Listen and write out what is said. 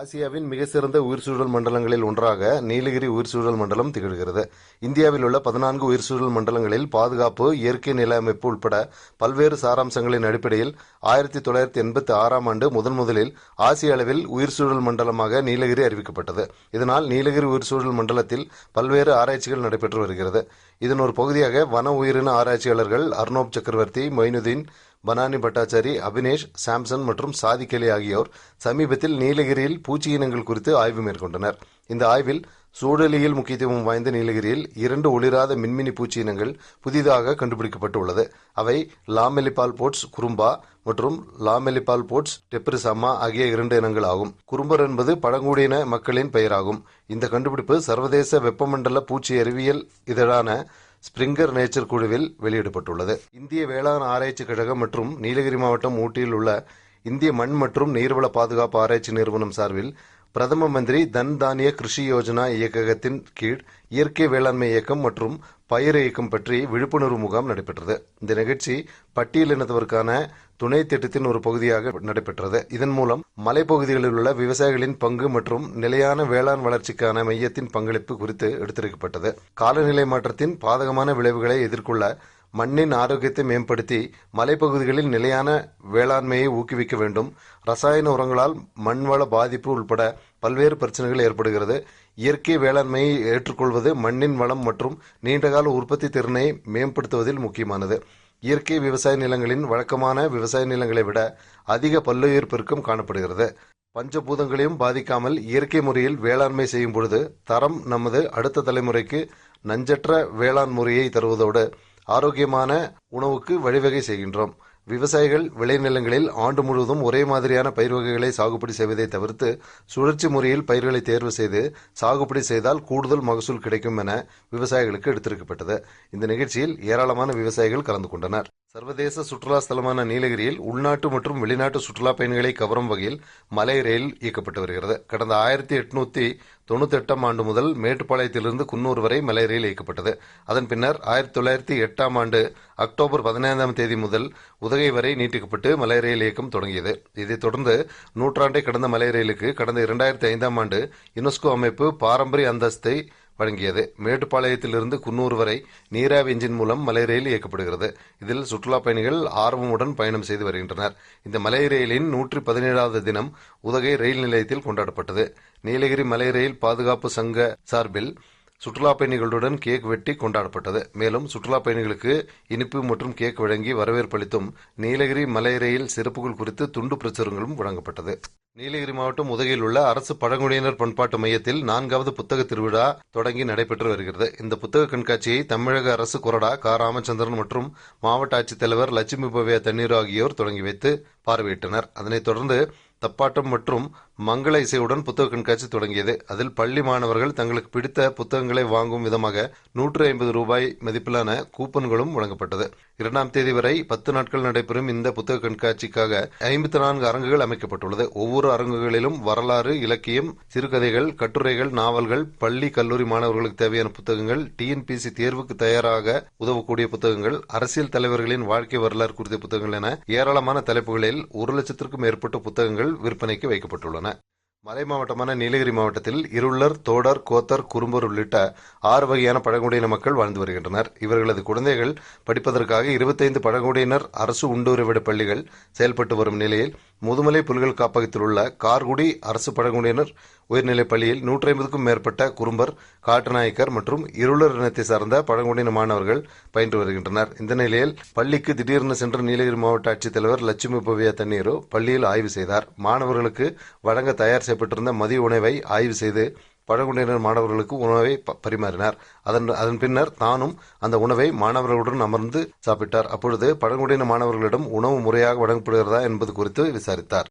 ஆசியாவின் மிக சிறந்த உயிர்சூழல் மண்டலங்களில் ஒன்றாக நீலகிரி உயிர்சூழல் மண்டலம் திகழ்கிறது. இந்தியாவில் உள்ள பதினான்கு உயிர்சூழல் மண்டலங்களில் பாதுகாப்பு இயற்கை நில அமைப்பு உட்பட பல்வேறு சாராம்சங்களின் அடிப்படையில் ஆயிரத்தி தொள்ளாயிரத்தி எண்பத்தி ஆறாம் ஆண்டு முதன் முதலில் ஆசிய அளவில் உயிர்சூழல் மண்டலமாக நீலகிரி அறிவிக்கப்பட்டது. இதனால் நீலகிரி உயிர்சூழல் மண்டலத்தில் பல்வேறு ஆராய்ச்சிகள் நடைபெற்று வருகிறது. இதன் ஒரு பகுதியாக வன உயிரின ஆராய்ச்சியாளர்கள் அர்னோப் சக்கரவர்த்தி மொய்னுதீன் பனானி பட்டாச்சாரி அபினேஷ் சாம்சன் மற்றும் சாதிக் அலி ஆகியோர் சமீபத்தில் நீலகிரியில் பூச்சி இனங்கள் குறித்து ஆய்வு மேற்கொண்டனர். இந்த ஆய்வில் சூழலியல் முக்கியத்துவம் வாய்ந்த நீலகிரியில் இரண்டு ஒளிராத மின்மினி பூச்சி இனங்கள் புதிதாக கண்டுபிடிக்கப்பட்டுள்ளது. அவை லாமெலிபால் போட்ஸ் குறும்பா மற்றும் லாமெலிபால் போட்ஸ் டெப்ரிசாமா ஆகிய இரண்டு இனங்கள் ஆகும் குறும்பர் என்பது பழங்குடியின மக்களின் பெயராகும். இந்த கண்டுபிடிப்பு சர்வதேச வெப்பமண்டல பூச்சி அறிவியல் இதழான ஸ்பிரிங்கர் நேச்சர் குழுவில் வெளியிடப்பட்டுள்ளது. இந்திய வேளாண் ஆராய்ச்சி கழகம் மற்றும் நீலகிரி மாவட்டம் ஊட்டியில் உள்ள இந்திய மண் மற்றும் நீர்வள பாதுகாப்பு ஆராய்ச்சி நிறுவனம் சார்பில் பிரதம மந்திரி தன் தானிய கிருஷி யோஜனா இயக்ககத்தின் கீழ் இயற்கை வேளாண்மை இயக்கம் மற்றும் பயிர் இயக்கம் பற்றி விழிப்புணர்வு முகாம் நடைபெற்றது. இந்த நிகழ்ச்சி பட்டியலினத்தவருக்கான துணை திட்டத்தின் ஒரு பகுதியாக நடைபெற்றது. இதன் மூலம் மலைப்பகுதிகளில் உள்ள விவசாயிகளின் பங்கு மற்றும் நிலையான வேளாண் வளர்ச்சிக்கான மையத்தின் பங்களிப்பு குறித்து எடுத்துரைக்கப்பட்டது. காலநிலை மாற்றத்தின் பாதகமான விளைவுகளை எதிர்கொள்ள மண்ணின் ஆரோக்கியத்தை மேம்படுத்தி மலைப்பகுதிகளில் நிலையான வேளாண்மையை ஊக்குவிக்க வேண்டும். ரசாயன உரங்களால் மண்வள பாதிப்பு உட்பட பல்வேறு பிரச்சனைகள் ஏற்படுகிறது. இயற்கை வேளாண்மையை ஏற்றுக்கொள்வது மண்ணின் வளம் மற்றும் நீண்டகால உற்பத்தி திறனை மேம்படுத்துவதில் முக்கியமானது. இயற்கை விவசாய நிலங்களின் வழக்கமான விவசாய நிலங்களை விட அதிக பல்லுயிர் பெருக்கம் காணப்படுகிறது. பஞ்சபூதங்களையும் பாதிக்காமல் இயற்கை முறையில் வேளாண்மை செய்யும் பொழுது தரம் நமது அடுத்த தலைமுறைக்கு நஞ்சற்ற வேளாண் முறையை தருவதோடு ஆரோக்கியமான உணவுக்கு வழிவகை செய்கின்றோம். விவசாயிகள் விளைநிலங்களில் ஆண்டு முழுவதும் ஒரே மாதிரியான பயிர் வகைகளை சாகுபடி செய்வதை தவிர்த்து சுழற்சி முறையில் பயிர்களை தேர்வு செய்து சாகுபடி செய்தால் கூடுதல் மகசூல் கிடைக்கும் என விவசாயிகளுக்கு எடுத்திருக்கப்பட்டது. இந்த நிகழ்ச்சியில் ஏராளமான விவசாயிகள் கலந்து கொண்டனர். சர்வதேச சுற்றுலா ஸ்தலமான நீலகிரியில் உள்நாட்டு மற்றும் வெளிநாட்டு சுற்றுலா பயணிகளை கவரும் வகையில் மலை ரயில் இயக்கப்பட்டு வருகிறது. கடந்த ஆயிரத்தி எட்நூத்தி தொண்ணூத்தி எட்டாம் ஆண்டு முதல் மேட்டுப்பாளையத்திலிருந்து குன்னூர் வரை மலை ரயில் இயக்கப்பட்டது. அதன் பின்னர் ஆயிரத்தி தொள்ளாயிரத்தி எட்டாம் ஆண்டு அக்டோபர் பதினைந்தாம் தேதி முதல் உதகை வரை நீட்டிக்கப்பட்டு மலை ரயில் இயக்கம் தொடங்கியது. இதைத் தொடர்ந்து நூற்றாண்டை கடந்த மலை ரயிலுக்கு கடந்த இரண்டாயிரத்தி ஐந்தாம் ஆண்டு யுனெஸ்கோ அமைப்பு பாரம்பரிய அந்தஸ்தை வழங்கியது. மேட்டுப்பாளையத்திலிருந்து குன்னூர் வரை நீராவி எஞ்சின் மூலம் மலை ரயில் இயக்கப்படுகிறது. இதில் சுற்றுலா பயணிகள் ஆர்வமுடன் பயணம் செய்து வருகின்றனர். இந்த மலை ரயிலின் நூற்றி பதினேழாவது தினம் உதகை ரயில் நிலையத்தில் கொண்டாடப்பட்டது. நீலகிரி மலை ரயில் பாதுகாப்பு சங்க சார்பில் சுற்றுலா பயணிகளுடன் கேக் வெட்டி கொண்டாடப்பட்டது. மேலும் சுற்றுலா பயணிகளுக்கு இனிப்பு மற்றும் கேக் வழங்கி வரவேற்பளித்தும் நீலகிரி மலை ரயில் சிறப்புகள் குறித்து துண்டு பிரசுரங்களும் வழங்கப்பட்டது. நீலகிரி மாவட்டம் உதகையில் உள்ள அரசு பழங்குடியினர் பண்பாட்டு மையத்தில் நான்காவது புத்தக திருவிழா தொடங்கி நடைபெற்று வருகிறது. இந்த புத்தக கண்காட்சியை தமிழக அரசு கொறடா கா. ராமச்சந்திரன் மற்றும் மாவட்ட ஆட்சித்தலைவர் லட்சுமி பவ்யா தண்ணீர் ஆகியோர் தொடங்கி வைத்து பார்வையிட்டனர். அதனைத் தொடர்ந்து தப்பாட்டம் மற்றும் மங்கள இசையுடன் புத்தக கண்காட்சி தொடங்கியது. அதில் பள்ளி மாணவர்கள் தங்களுக்கு பிடித்த புத்தகங்களை வாங்கும் விதமாக நூற்று ஐம்பது ரூபாய் மதிப்பிலான கூப்பன்களும் வழங்கப்பட்டது. இரண்டாம் தேதி வரை பத்து நாட்கள் நடைபெறும் இந்த புத்தக கண்காட்சிக்காக ஐம்பத்தி நான்கு அரங்குகள் அமைக்கப்பட்டுள்ளது. ஒவ்வொரு அரங்குகளிலும் வரலாறு இலக்கியம் சிறுகதைகள் கட்டுரைகள் நாவல்கள் பள்ளி கல்லூரி மாணவர்களுக்கு தேவையான புத்தகங்கள் டிஎன்பிசி தேர்வுக்கு தயாராக உதவக்கூடிய புத்தகங்கள் அரசியல் தலைவர்களின் வாழ்க்கை வரலாறு குறித்த புத்தகங்கள் என ஏராளமான தலைப்புகளில் ஒரு லட்சத்திற்கும் மேற்பட்ட புத்தகங்கள் விற்பனைக்கு வைக்கப்பட்டுள்ளன. மலை மாவட்டமான நீலகிரி மாவட்டத்தில் இருளர் தோடர் கோத்தர் குறும்பர் உள்ளிட்ட ஆறு வகையான பழங்குடியின மக்கள் வாழ்ந்து வருகின்றனர். இவர்களது குழந்தைகள் படிப்பதற்காக இருபத்தைந்து பழங்குடியினர் அரசு உண்டுறவிட பள்ளிகள் செயல்பட்டு வரும் நிலையில் முதுமலை புலிகள் காப்பகத்தில் உள்ள கார்குடி அரசு பழங்குடியினர் உயர்நிலைப் பள்ளியில் நூற்றி ஐம்பதுக்கும் மேற்பட்ட குறும்பர் காட்டுநாயக்கர் மற்றும் இருளர் இனத்தை சார்ந்த பழங்குடியின மாணவர்கள் பயின்று வருகின்றனர். இந்த நிலையில் பள்ளிக்கு திடீரென சென்ற நீலகிரி மாவட்ட ஆட்சித்தலைவர் லட்சுமி பவ்யா தண்ணீரோ பள்ளியில் ஆய்வு செய்தார். மாணவர்களுக்கு வழங்க தயார் செய்யப்பட்டிருந்த மதிய உணவை ஆய்வு செய்து பழங்குடியினர் மாணவர்களுக்கு உணவை பரிமாறினார். அதன் அதன் பின்னர் தானும் அந்த உணவை மாணவர்களுடன் அமர்ந்து சாப்பிட்டார். அப்பொழுது பழங்குடியின மாணவர்களிடம் உணவு முறையாக வழங்கப்படுகிறதா என்பது குறித்து விசாரித்தார்.